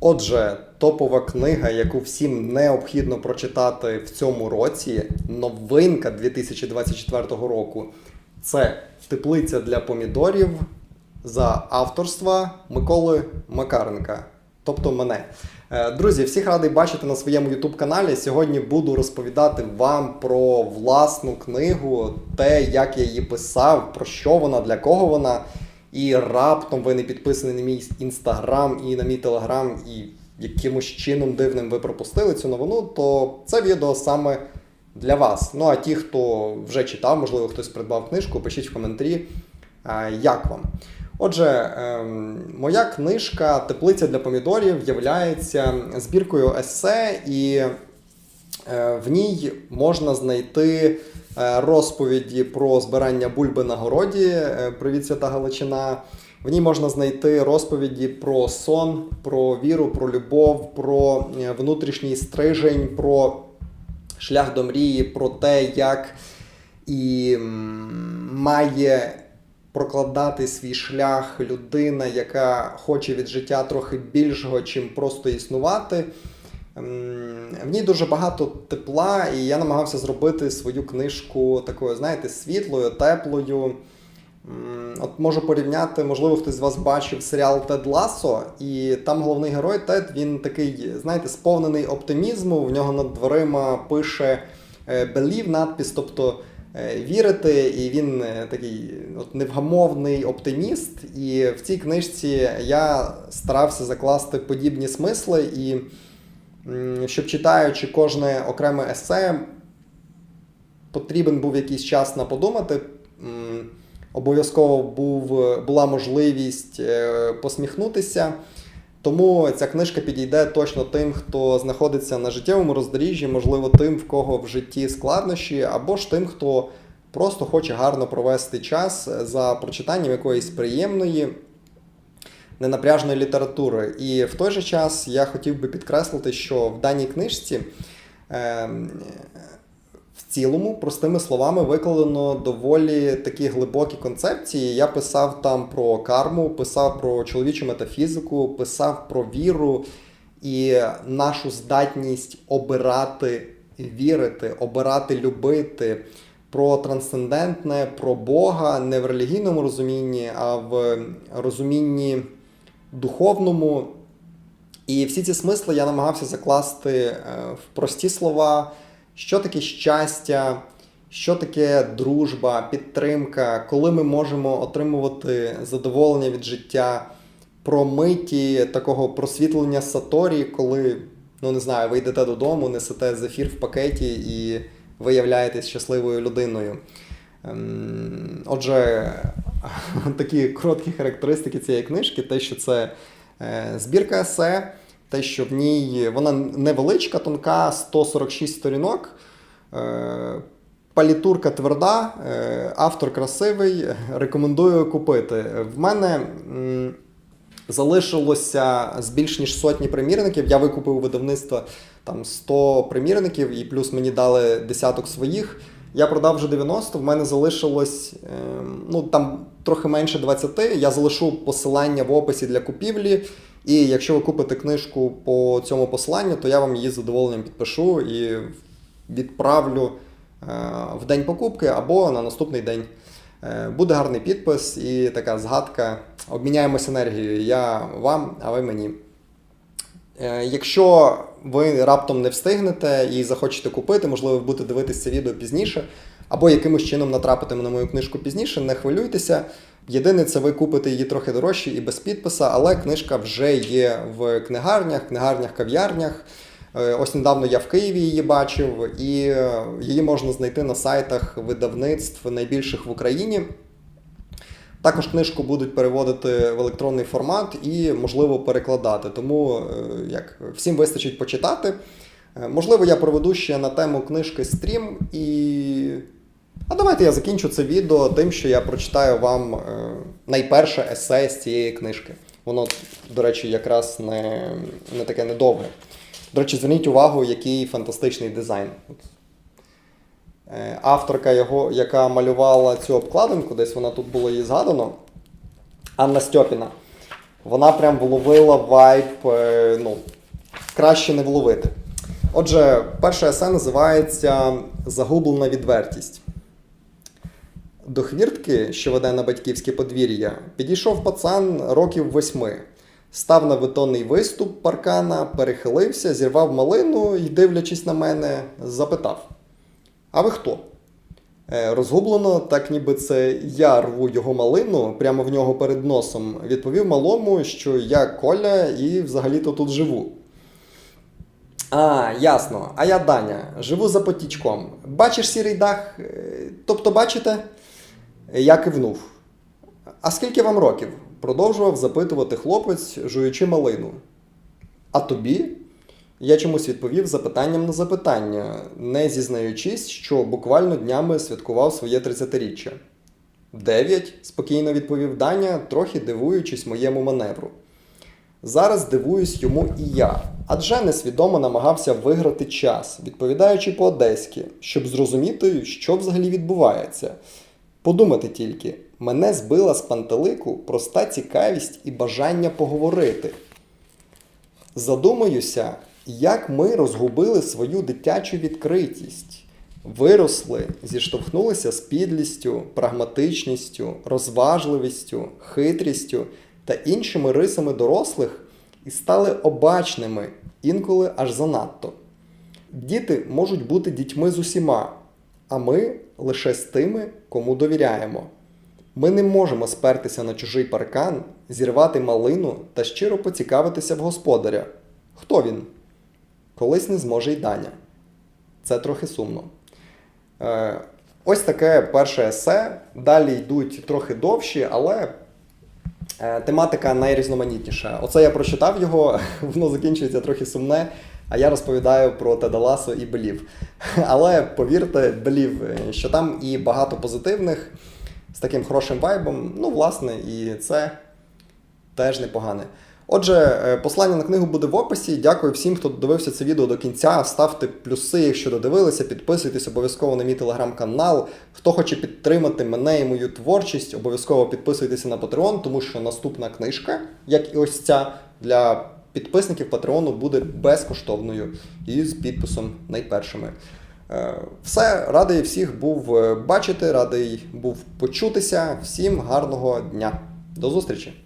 Отже, топова книга, яку всім необхідно прочитати в цьому році, новинка 2024 року. Це теплиця для помідорів за авторства Миколи Макаренка, тобто мене. Е, Друзі, всіх радий бачити на своєму youtube каналі. Сьогодні буду розповідати вам про власну книгу, те, як я її писав, про що вона, для кого вона. І раптом ви не підписані на мій інстаграм і на мій телеграм, і якимось чином дивним ви пропустили цю новину, то це відео саме для вас. Ну а ті, хто вже читав, можливо, хтось придбав книжку, пишіть в коментарі, е, як вам. Отже, ем, моя книжка Теплиця для помідорів являється збіркою есе, і е, в ній можна знайти розповіді про збирання бульби на городі. е, Привіт, свята Галичина. В ній можна знайти розповіді про сон, про віру, про любов, про е, внутрішній стрижень, про шлях до мрії, про те, як і має прокладати свій шлях людина, яка хоче від життя трохи більшого, чим просто існувати. В ній дуже багато тепла, і я намагався зробити свою книжку такою, знаєте, світлою, теплою. От можу порівняти, можливо, хтось з вас бачив серіал Тед Ласо, і там головний герой Тед, він такий, знаєте, сповнений оптимізму. В нього над дверима пише Believe надпис, тобто е, вірити, і він е, такий от, невгамовний оптиміст. І в цій книжці я старався закласти подібні смисли, і щоб читаючи кожне окреме есе, потрібен був якийсь час на подумати. Обов'язково був, була можливість е, посміхнутися. Тому ця книжка підійде точно тим, хто знаходиться на життєвому роздоріжжі, можливо, тим, в кого в житті складнощі, або ж тим, хто просто хоче гарно провести час за прочитанням якоїсь приємної, ненапряжної літератури. І в той же час я хотів би підкреслити, що в даній книжці. е, в цілому, простими словами, викладено доволі такі глибокі концепції. Я писав там про карму, писав про чоловічу метафізику, писав про віру і нашу здатність обирати вірити, обирати любити. Про трансцендентне, про Бога не в релігійному розумінні, а в розумінні духовному. І всі ці смисли я намагався закласти е, в прості слова, що таке щастя, що таке дружба, підтримка, коли ми можемо отримувати задоволення від життя, про миті такого просвітлення саторі, коли, ну не знаю, ви йдете додому, несете зефір в пакеті і ви являєтесь щасливою людиною. Ем, Отже, такі короткі характеристики цієї книжки, те, що це е, збірка есе, те, що в ній вона невеличка, тонка, 146 сторінок. Е, Палітурка тверда, е, автор красивий, рекомендую купити. В мене залишилося з більш ніж сотні примірників. Я викупив у видавництва там 100 примірників, і плюс мені дали десяток своїх. Я продав вже 90, в мене залишилось е, ну, там трохи менше 20. Я залишу посилання в описі для купівлі. І якщо ви купите книжку по цьому посиланню, то я вам її з задоволенням підпишу і відправлю е, в день покупки або на наступний день. Е, Буде гарний підпис і така згадка. Обміняємось енергією. Я вам, а ви мені. Е, Якщо ви раптом не встигнете і захочете купити, можливо, будете дивитися це відео пізніше, або якимось чином натрапите на мою книжку пізніше, не хвилюйтеся. Єдине, це ви купите її трохи дорожче і без підписа, але книжка вже є в книгарнях, книгарнях, кав'ярнях. Е, Ось недавно я в Києві її бачив, і е, її можна знайти на сайтах видавництв найбільших в Україні. Також книжку будуть переводити в електронний формат і, можливо, перекладати. Тому е, як всім вистачить почитати. Е, Можливо, я проведу ще на тему книжки стрім і. А давайте я закінчу це відео тим, що я прочитаю вам е, найперше есе з цієї книжки. Воно, до речі, якраз не, не таке недовге. До речі, зверніть увагу, який фантастичний дизайн. Е, Авторка його, яка малювала цю обкладинку, десь вона тут було її згадано. Анна Стьопіна. Вона прям вловила вайб, е, ну, краще не вловити. Отже, перше есе називається Загублена відвертість. До хвіртки, що веде на батьківське подвір'я, підійшов пацан років восьми. Став на бетонний виступ паркана, перехилився, зірвав малину і, дивлячись на мене, запитав: А ви хто? Е, Розгублено, так ніби це я рву його малину прямо в нього перед носом. Відповів малому, що я Коля і взагалі-то тут живу. А, ясно. А я Даня. Живу за потічком. Бачиш сірий дах? Е, Тобто, бачите? Я кивнув. А скільки вам років? продовжував запитувати хлопець, жуючи малину. А тобі? Я чомусь відповів запитанням на запитання, не зізнаючись, що буквально днями святкував своє 30-річчя. Дев'ять, спокійно відповів Даня, трохи дивуючись моєму маневру. Зараз дивуюсь йому і я, адже несвідомо намагався виграти час, відповідаючи по-одеськи, щоб зрозуміти, що взагалі відбувається. Подумати тільки, мене збила з пантелику проста цікавість і бажання поговорити. Задумаюся, як ми розгубили свою дитячу відкритість, виросли, зіштовхнулися з підлістю, прагматичністю, розважливістю, хитрістю та іншими рисами дорослих і стали обачними, інколи аж занадто. Діти можуть бути дітьми з усіма, а ми лише з тими, кому довіряємо. Ми не можемо спертися на чужий паркан, зірвати малину та щиро поцікавитися в господаря. Хто він? Колись не зможе й Даня. Це трохи сумно. Е, ось таке перше есе. Далі йдуть трохи довші, але е, тематика найрізноманітніша. Оце я прочитав його, воно закінчується трохи сумне, а я розповідаю про Теда Ласо і Белів. Але повірте, Белів, е, що там і багато позитивних з таким хорошим вайбом. Ну, власне, і це теж непогане. Отже, е, послання на книгу буде в описі. Дякую всім, хто додивився це відео до кінця. Ставте плюси, якщо додивилися, підписуйтесь обов'язково на мій телеграм-канал. Хто хоче підтримати мене і мою творчість, обов'язково підписуйтеся на Patreon, тому що наступна книжка, як і ось ця, для підписників Патреону буде безкоштовною і з підписом найпершими. Е, Все, радий всіх був е, бачити, радий був почутися. Всім гарного дня. До зустрічі!